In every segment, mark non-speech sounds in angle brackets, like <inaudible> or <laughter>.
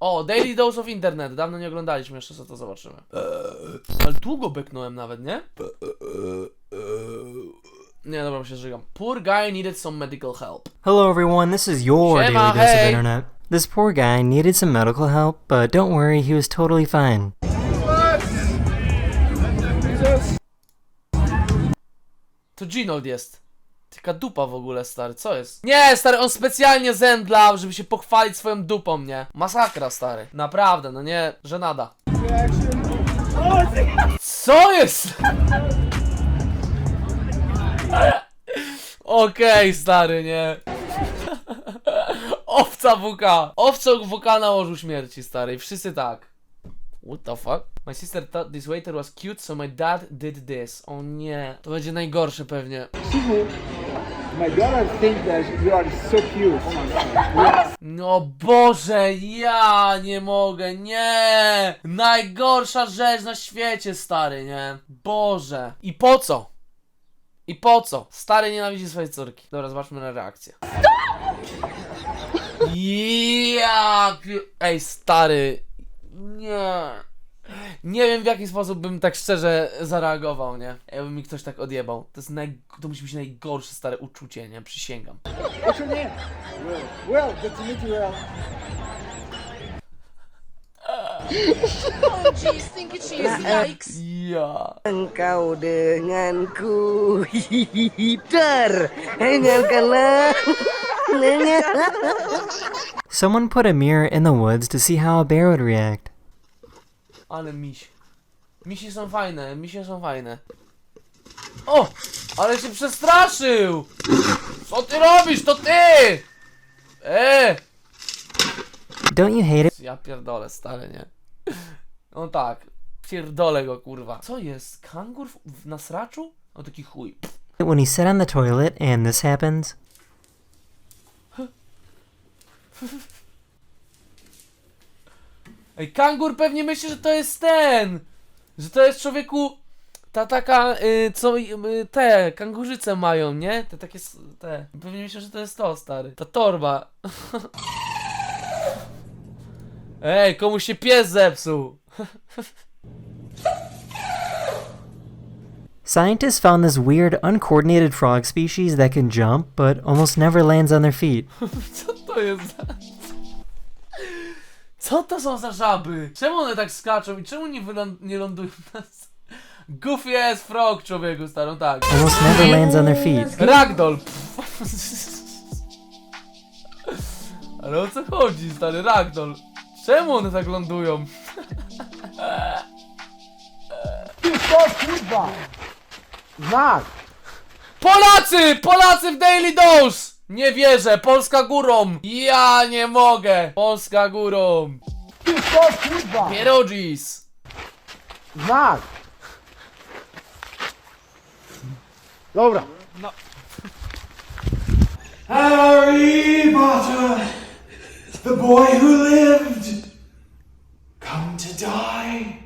O, Daily Dose of Internet. Dawno nie oglądaliśmy, jeszcze co to zobaczymy. Ale długo beknąłem nawet, nie? Nie, dobra, się żygam. Poor guy needed some medical help. Hello everyone, this is your Siema, daily dose hey. of internet. This poor guy needed some medical help, but don't worry, he was totally fine. To Ginold jest. Taka dupa w ogóle, stary, co jest? Nie, stary, on specjalnie zemdlał, żeby się pochwalić swoją dupą, nie? Masakra, stary. Naprawdę, no nie, że nada. Co jest? <laughs> Okej, stary, nie. <laughs> Owca WK. Owca WK na łożu śmierci, stary. Wszyscy tak. What the fuck? My sister thought this waiter was cute, so my dad did this. O nie. To będzie najgorsze pewnie. My daughter thinks that you are so cute. Oh my god. No Boże, ja nie mogę, nie! Najgorsza rzecz na świecie, stary, nie? Boże. I po co? I po co? Stary nienawidzi swojej córki. Dobra, zobaczmy na reakcję. Ja, Ej, stary. Nie. Nie wiem w jaki sposób bym tak szczerze zareagował, nie? Jakby mi ktoś tak odjebał. To jest naj... To musi być najgorsze stare uczucie, nie? Przysięgam. What's your name? Will. Will, good to meet you, Will. Oh, geez, thinking she is yikes. Ja. Engkau denganku Hider Dengarkanlah <laughs> Someone put a mirror in the woods to see how a bear would react. Ale miś. Misi są fajne, misie są fajne. O! Ale się przestraszył! Co ty robisz? To ty! E! Don't you hate it Ja pierdolę, stary, nie? No tak. Pierdolę go, kurwa. Co jest? Kangur w, w nasraczu? O taki chuj. when you sit on the toilet and this happens? <laughs> Ej, kangur pewnie myśli, że to jest ten! Że to jest człowieku... Ta taka, y, co y, te kangurzyce mają, nie? Te takie, s- te. Pewnie myślę, że to jest to, stary. Ta torba. <laughs> Ej, komuś się pies zepsuł. <laughs> Scientists found this weird, uncoordinated frog species that can jump, but almost never lands on their feet. <laughs> Co to jest za... Co to są za żaby? Czemu one tak skaczą i czemu nie, wyląd- nie lądują na... s- Goofy ass frog, człowieku, starą, tak. Almost never lands on their feet. Ragdoll! Ale o co chodzi, stary Ragdoll? Czemu one tak lądują? Znak! Polacy! Polacy w Daily Dose! Nie wierzę, Polska górą! Ja nie mogę! Polska górą! Co, kurwa? Pierogis! Znak! Dobra. Harry Potter, the boy who lived, come to die.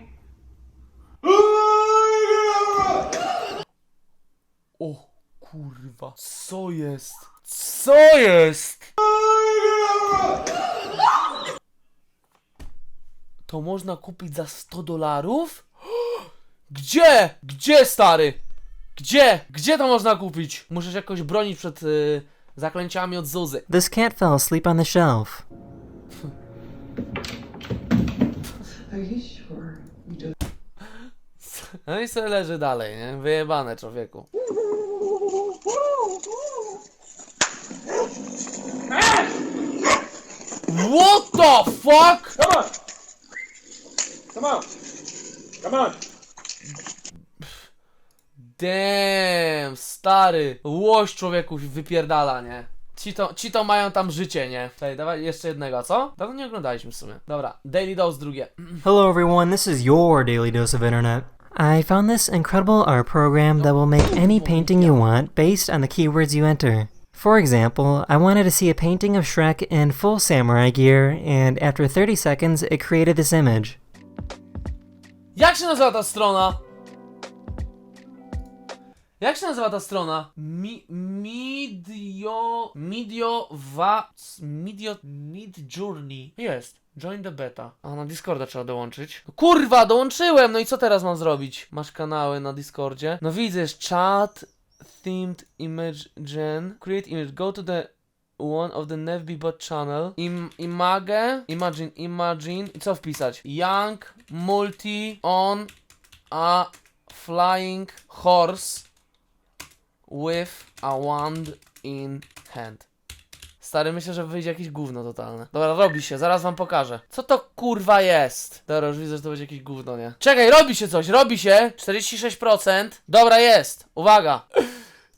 O kurwa, co jest? Co jest? To można kupić za 100 dolarów? Gdzie? Gdzie stary? Gdzie? Gdzie to można kupić? Muszę się jakoś bronić przed y, zaklęciami od Zuzy. This cat fell asleep on the shelf. No i sobie leży dalej, nie? Wyjebane człowieku. What the fuck? Come on! Come on! Come on! Damn, stary. Łoś człowieku wypierdala, nie? Ci to, ci to mają tam życie, nie? Czekaj, dawaj jeszcze jednego, co? Dawno nie oglądaliśmy w sumie. Dobra, Daily Dose drugie. Hello everyone, this is your daily dose of internet. I found this incredible art program that will make any painting you want based on the keywords you enter. For example, I wanted to see a painting of Shrek in full samurai gear, and after 30 seconds, it created this image. Jak się nazywa ta strona? Jak się nazywa ta strona? Mi, midio... Midio... Wa... Midio... Mid Journey. Jest. Join the beta. A, na Discorda trzeba dołączyć. Kurwa, dołączyłem! No i co teraz mam zrobić? Masz kanały na Discordzie. No widzę, jest chat, themed image gen, create image, go to the one of the NevBot channel, Im, image, imagine, imagine, i co wpisać? Young, multi, on, a flying horse with a wand in hand. Stary, myślę, że wyjdzie jakieś gówno totalne. Dobra, robi się, zaraz wam pokażę. Co to kurwa jest? Dobra, już widzę, że to będzie jakieś gówno, nie? Czekaj, robi się coś, robi się! 46%. Dobra, jest! Uwaga!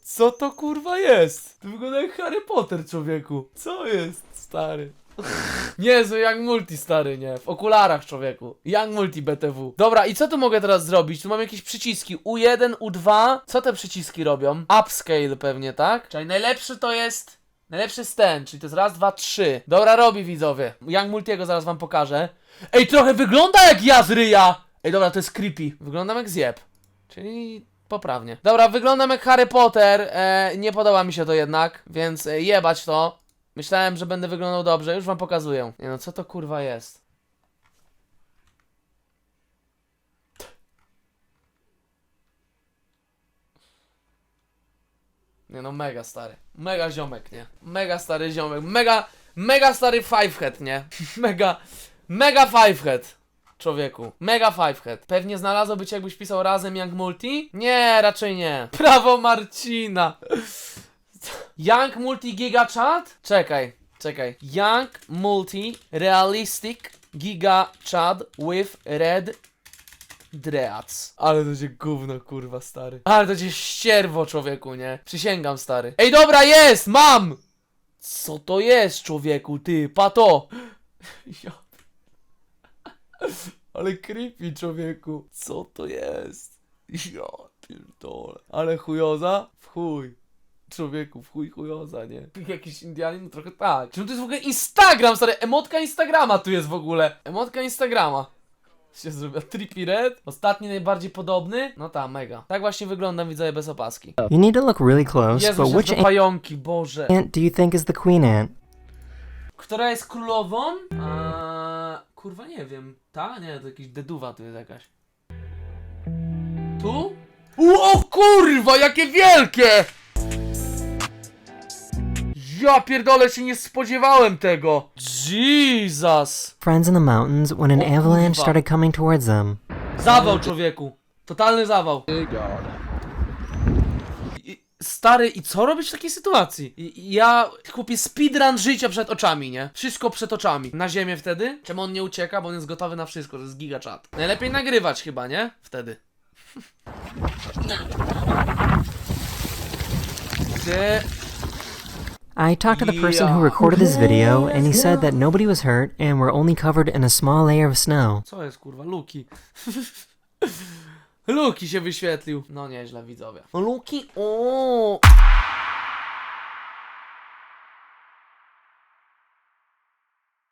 Co to kurwa jest? To wygląda jak Harry Potter, człowieku. Co jest, stary? <laughs> Niezły Young Multi, stary, nie? W okularach, człowieku. Young Multi BTW. Dobra, i co tu mogę teraz zrobić? Tu mam jakieś przyciski. U1, U2. Co te przyciski robią? Upscale pewnie, tak? Czyli najlepszy to jest... Najlepszy jest ten, czyli to jest raz, dwa, trzy. Dobra, robi widzowie. Young Multiego zaraz wam pokażę. Ej, trochę wygląda jak ja z ryja! Ej, dobra, to jest creepy. Wyglądam jak zjeb. Czyli poprawnie. Dobra, wyglądam jak Harry Potter. E, nie podoba mi się to jednak, więc e, jebać to. Myślałem, że będę wyglądał dobrze, już wam pokazuję. Nie no, co to kurwa jest? Nie no, mega stary. Mega ziomek, nie? Mega stary ziomek. Mega, mega stary fivehead, nie? <laughs> mega, mega fivehead. Człowieku. Mega fivehead. Pewnie znalazłoby cię jakbyś pisał razem Young Multi? Nie, raczej nie. <laughs> Prawo Marcina. <laughs> Young Multi Giga Chat? Czekaj, czekaj. Young Multi Realistic Giga Chat with Red Dreads. Ale to będzie gówno, kurwa, stary. Ale to będzie ścierwo, człowieku, nie? Przysięgam, stary. Ej, dobra, jest! Mam! Co to jest, człowieku, ty? Pato! <laughs> Ja... Ale creepy, człowieku. Co to jest? Ja pierdolę. Ale chujoza? W chuj. Człowieku, w chuj chujoza, nie? Jakiś Indianin? No trochę tak. Czemu to jest w ogóle Instagram, stary? Emotka Instagrama tu jest w ogóle. Emotka Instagrama. Się zrobiła <laughs> Trippy Red. Ostatni najbardziej podobny. No ta, mega. Tak właśnie wyglądam, widzowie, bez opaski. You need to look really close, Jezu, but which to pająki, Boże. ant do you think is the queen ant? Która jest królową? A, kurwa, nie wiem. Ta? Nie, to jakiś deduwa tu jest jakaś. Tu? U, O kurwa, jakie wielkie! Ja pierdolę się nie spodziewałem tego. Jesus! Friends in the mountains when an avalanche kurwa. started coming towards them. Zawał, człowieku. Totalny zawał. I- Stary, i co robić w takiej sytuacji? I- Ja kupię speedrun życia przed oczami, nie? Wszystko przed oczami. Na ziemię wtedy? Czemu on nie ucieka? Bo on jest gotowy na wszystko, to jest giga chat. Najlepiej nagrywać chyba, nie? Wtedy. <laughs> Ty... I talked to the person who recorded this video, and he said that nobody was hurt and were only covered in a small layer of snow. Co jest kurwa? Luki. <laughs> Luki się wyświetlił. No nieźle widzowie. Luki, o.